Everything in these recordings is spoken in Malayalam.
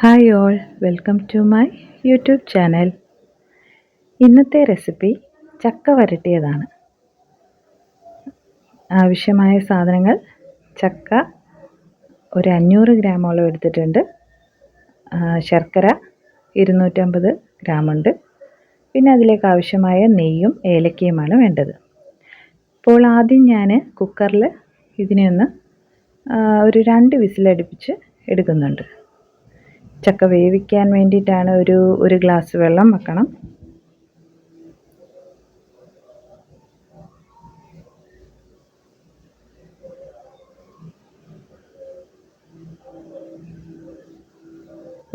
Hi all welcome to my YouTube channel ഇന്നത്തെ റെസിപ്പി ചക്ക വരട്ടിയതാണ്. ആവശ്യമായ സാധനങ്ങൾ ചക്ക ഒരു അഞ്ഞൂറ് ഗ്രാമോളം എടുത്തിട്ടുണ്ട്. ശർക്കര ഇരുന്നൂറ്റമ്പത് ഗ്രാമുണ്ട്. പിന്നെ അതിലേക്ക് ആവശ്യമായ നെയ്യും ഏലക്കയുമാണ് വേണ്ടത്. ഇപ്പോൾ ആദ്യം ഞാൻ കുക്കറിൽ ഇതിനെ ഒന്ന് ഒരു രണ്ട് വിസിലടുപ്പിച്ച് എടുക്കുന്നുണ്ട്. ചക്ക വേവിക്കാൻ വേണ്ടിയിട്ടാണ് ഒരു ഒരു ഗ്ലാസ് വെള്ളം വെക്കണം.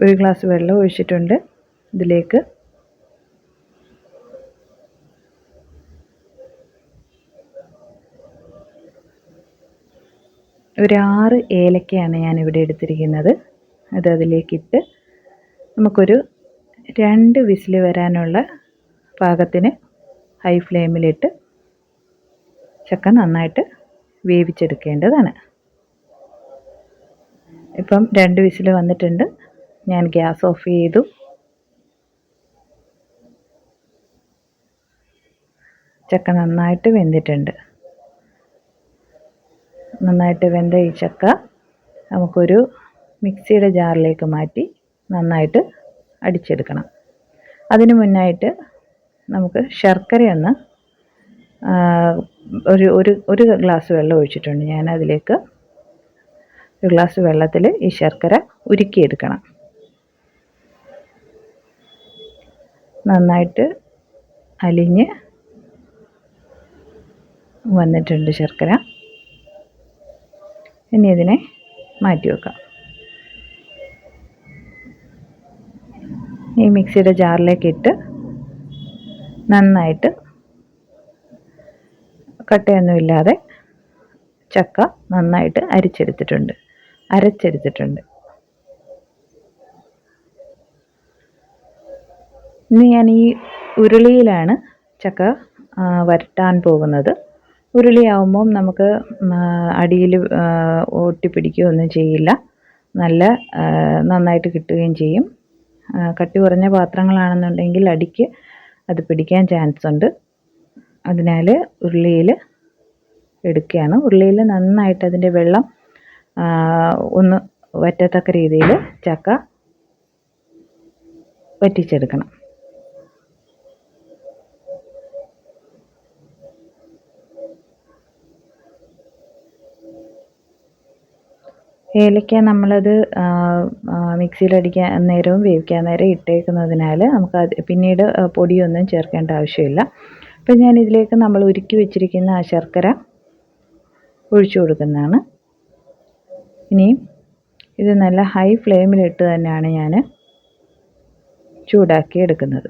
ഒരു ഗ്ലാസ് വെള്ളം ഒഴിച്ചിട്ടുണ്ട്. ഇതിലേക്ക് ഒരു ആറ് ഏലക്കയാണ് ഞാൻ ഇവിടെ എടുത്തിരിക്കുന്നത്. അത് അതിലേക്കിട്ട് നമുക്കൊരു രണ്ട് വിസിൽ വരാനുള്ള പാകത്തിന് ഹൈ ഫ്ലെയിമിലിട്ട് ചക്ക നന്നായിട്ട് വേവിച്ചെടുക്കേണ്ടതാണ്. ഇപ്പം രണ്ട് വിസിൽ വന്നിട്ടുണ്ട്. ഞാൻ ഗ്യാസ് ഓഫ് ചെയ്തു. ചക്ക നന്നായിട്ട് വെന്തിട്ടുണ്ട്. നന്നായിട്ട് വെന്ത ഈ ചക്ക നമുക്കൊരു മിക്സിയുടെ ജാറിലേക്ക് മാറ്റി നന്നായിട്ട് അടിച്ചെടുക്കണം. അതിനു മുന്നായിട്ട് നമുക്ക് ശർക്കരയൊന്ന് ഒരു ഒരു ഒരു ഗ്ലാസ് വെള്ളം ഒഴിച്ചിട്ടുണ്ട്. ഞാൻ അതിലേക്ക് ഒരു ഗ്ലാസ് വെള്ളത്തിൽ ഈ ശർക്കര ഉരുക്കിയെടുക്കണം. നന്നായിട്ട് അലിഞ്ഞ് വന്നിട്ടുണ്ട് ശർക്കര. ഇനി ഇതിനെ മാറ്റി വെക്കാം. ഈ മിക്സിയുടെ ജാറിലേക്ക് ഇട്ട് നന്നായിട്ട് കട്ടയൊന്നുമില്ലാതെ ചക്ക നന്നായിട്ട് അരിച്ചെടുത്തിട്ടുണ്ട് അരച്ചെടുത്തിട്ടുണ്ട്. ഇനി ഞാൻ ഈ ഉരുളിയിലാണ് ചക്ക വരട്ടാൻ പോകുന്നത്. ഉരുളിയാവുമ്പം നമുക്ക് അടിയിൽ ഒട്ടിപ്പിടിക്കുകയൊന്നും ചെയ്യില്ല. നല്ല നന്നായിട്ട് കിട്ടുകയും ചെയ്യും. കട്ടി കുറഞ്ഞ പാത്രങ്ങളാണെന്നുണ്ടെങ്കിൽ അടിക്ക് അത് പിടിക്കാൻ ചാൻസ് ഉണ്ട്. അതിനാൽ ഉരുളിയിൽ എടുക്കുകയാണ്. ഉരുളിയിൽ നന്നായിട്ട് അതിന്റെ വെള്ളം ഒന്ന് വറ്റത്തക്ക രീതിയിൽ ചക്ക വറ്റിച്ചെടുക്കണം. ഏലക്ക നമ്മളത് മിക്സിയിലടിക്കാൻ നേരവും വേവിക്കാൻ നേരം ഇട്ടേക്കുന്നതിനാൽ നമുക്ക് പിന്നീട് പൊടിയൊന്നും ചേർക്കേണ്ട ആവശ്യമില്ല. അപ്പം ഞാൻ ഇതിലേക്ക് നമ്മൾ ഉരുക്കി വെച്ചിരിക്കുന്ന ആ ശർക്കര ഒഴിച്ചു കൊടുക്കുന്നതാണ്. ഇനിയും ഇത് നല്ല ഹൈ ഫ്ലെയിമിലിട്ട് തന്നെയാണ് ഞാൻ ചൂടാക്കി എടുക്കുന്നത്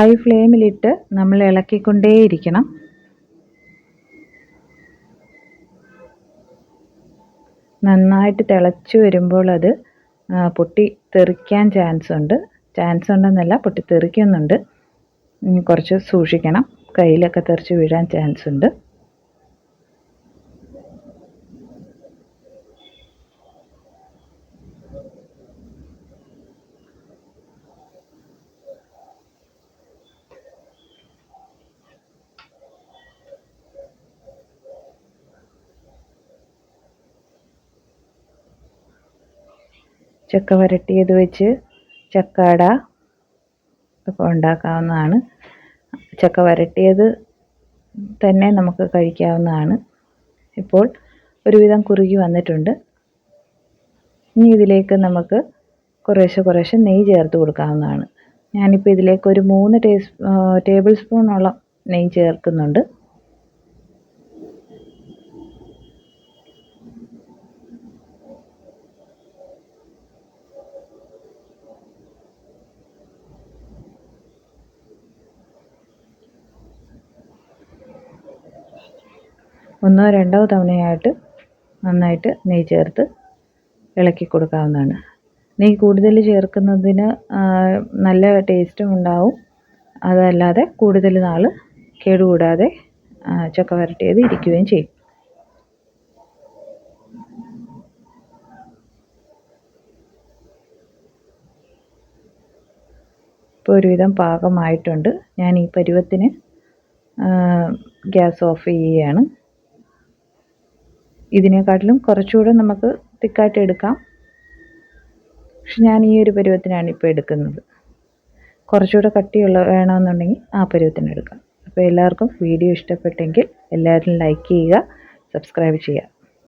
ഹൈ ഫ്ലെയിമിലിട്ട് നമ്മൾ ഇളക്കിക്കൊണ്ടേയിരിക്കണം. നന്നായിട്ട് തിളച്ച് വരുമ്പോൾ അത് പൊട്ടി തെറിക്കാൻ ചാൻസ് ഉണ്ട്. ചാൻസ് ഉണ്ടെന്നല്ല പൊട്ടി തെറിക്കുന്നുണ്ട്. കുറച്ച് സൂക്ഷിക്കണം. കയ്യിലൊക്കെ തെറിച്ച് വീഴാൻ ചാൻസ് ഉണ്ട്. ചക്ക വരട്ടിയത് വെച്ച് ചക്കാട ഒക്കെ ഉണ്ടാക്കാവുന്നതാണ്. ചക്ക വരട്ടിയത് തന്നെ നമുക്ക് കഴിക്കാവുന്നതാണ്. ഇപ്പോൾ ഒരുവിധം കുറുകി വന്നിട്ടുണ്ട്. ഇനി ഇതിലേക്ക് നമുക്ക് കുറേശ്ശെ കുറേശ്ശെ നെയ്യ് ചേർത്ത് കൊടുക്കാവുന്നതാണ്. ഞാനിപ്പോൾ ഇതിലേക്ക് ഒരു മൂന്ന് ടേസ് ടേബിൾ സ്പൂണോളം നെയ്യ് ചേർക്കുന്നുണ്ട്. ഒന്നോ രണ്ടോ തവണയായിട്ട് നന്നായിട്ട് നെയ്യ് ചേർത്ത് ഇളക്കി കൊടുക്കാവുന്നതാണ്. നെയ്യ് കൂടുതൽ ചേർക്കുന്നതിന് നല്ല ടേസ്റ്റും ഉണ്ടാവും. അതല്ലാതെ കൂടുതൽ നാൾ കേടുകൂടാതെ ചക്ക വരട്ടിയത് ഇരിക്കുകയും ചെയ്യും. ഇപ്പോൾ ഒരുവിധം പാകമായിട്ടുണ്ട്. ഞാൻ ഈ പരുവത്തിന് ഗ്യാസ് ഓഫ് ചെയ്യുകയാണ്. ഇതിനെക്കാട്ടിലും കുറച്ചുകൂടെ നമുക്ക് തിക്കായിട്ട് എടുക്കാം. പക്ഷെ ഞാൻ ഈ ഒരു പരുവത്തിനാണ് ഇപ്പോൾ എടുക്കുന്നത്. കുറച്ചുകൂടെ കട്ടിയുള്ള വേണമെന്നുണ്ടെങ്കിൽ ആ പരുവത്തിന് എടുക്കാം. അപ്പോൾ എല്ലാവർക്കും വീഡിയോ ഇഷ്ടപ്പെട്ടെങ്കിൽ എല്ലാവരും ലൈക്ക് ചെയ്യുക സബ്സ്ക്രൈബ് ചെയ്യുക.